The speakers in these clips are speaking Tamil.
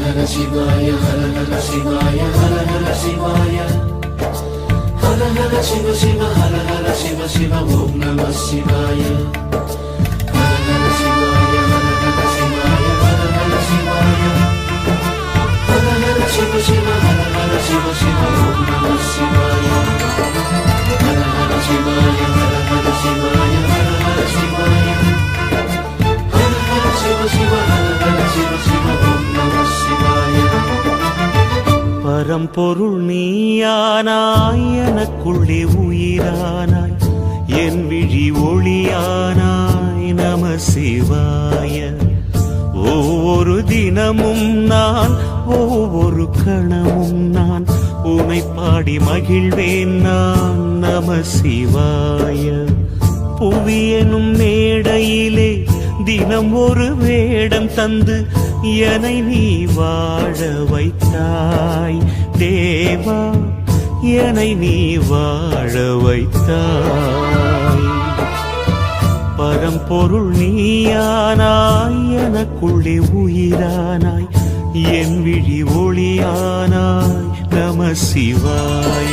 ஹர சிவாய ஹர ஹர சிவாய ஹர ஹர சிவாய ஹர ஹர சிவ சிவ ஹர ஹர சிவ சிவ ஓம் நம சிவாய பரம்பொருள் நீயானாய் எனக்குள்ளே உயிரானாய் என் விழி ஒளியானாய் நம சிவாய. ஒவ்வொரு தினமும் நான் ஒவ்வொரு கணமும் நான் உனை பாடி மகிழ்வேன் நான் நம சிவாய. புவியனும் மேடையிலே தினம் ஒரு வேடம் தந்து என்னை நீ வாழ வைத்தாய். தேவா என்னை நீ வாழ வைத்தாய். பரம்பொருள் நீயானாய் எனக்குள்ளே உயிரானாய். என் விழி ஒளியானாய் நம சிவாய.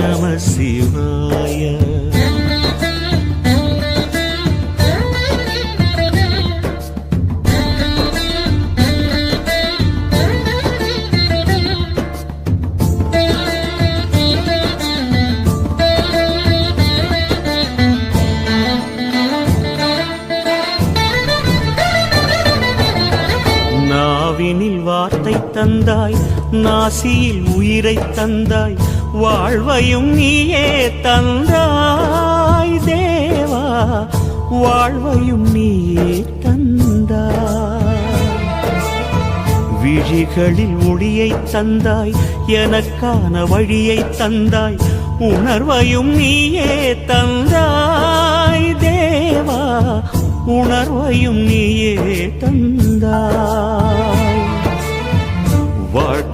நம சிவாய நாவினில் வார்த்தை தந்தாய் நாசியில் உயிரை தந்தாய் வாழ்வையும் நீயே தந்தாய் தேவா. வாழ்வையும் நீயே தந்தாய். விழிகளில் ஒளியை தந்தாய் எனக்கான வழியை தந்தாய் உணர்வையும் நீயே தந்தாய் தேவா. உணர்வையும் நீயே தந்தாய்.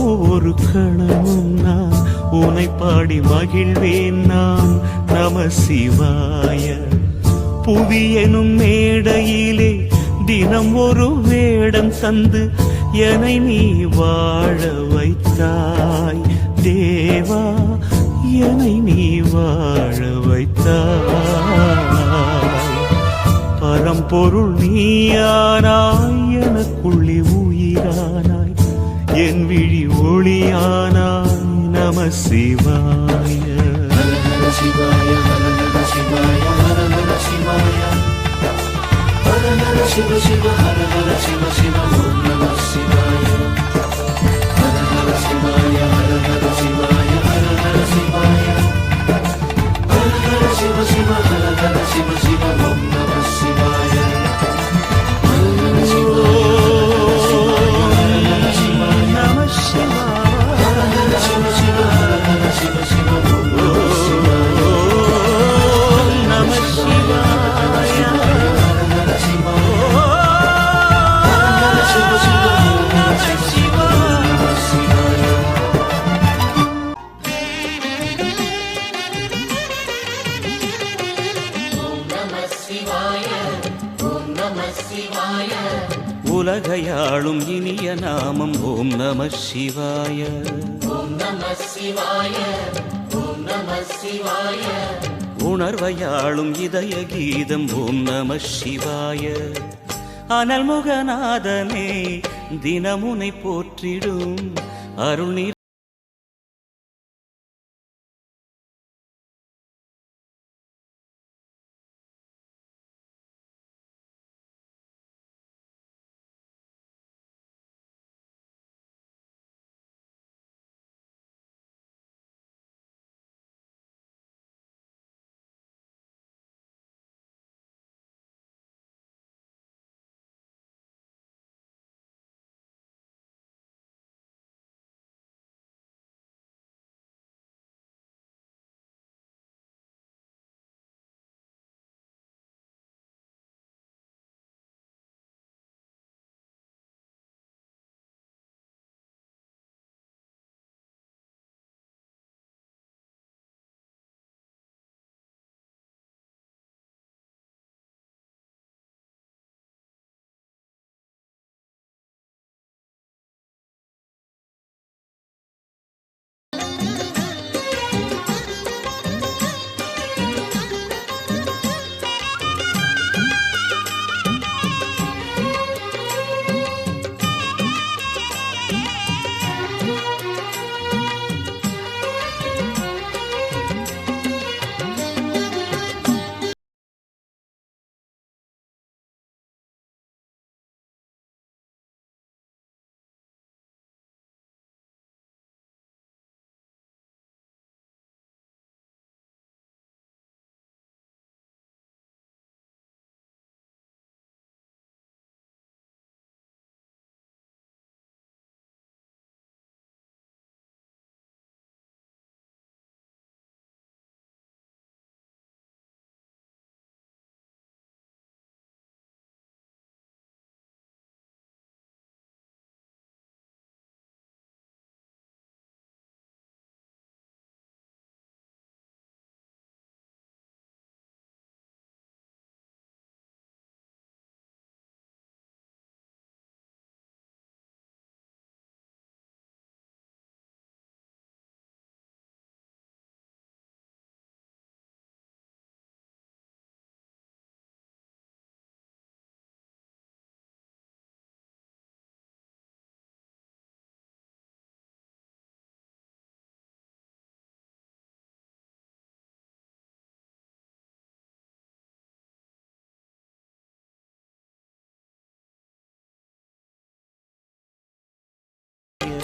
ஒரு கணமும் நான் உனை பாடி மகிழ்வேன் நான். நம சிவாய. புவியனும் மேடையிலே தினம் ஒரு வேடம் தந்து என்னை நீ வாழ வைத்தாய். தேவா என்னை நீ வாழ வைத்தாய். பரம்பொருள் நீயானாய் எனக்குள்ளே உயிரானாய். என் விழி ஒளியானாய் நம சிவாய. சிவாய சிவாய ஹர சிவாய சிவ சிவ ஹர ஹர சிவ. வாழும் இனிய நாமம். ஓம் நம சிவாய. ஓம் நம சிவாய ஓம் நம சிவாய உணர்வையாளும் இதய கீதம். ஓம் நம சிவாய. அனல்முகநாதனே தினமுனை போற்றிடும் அருள்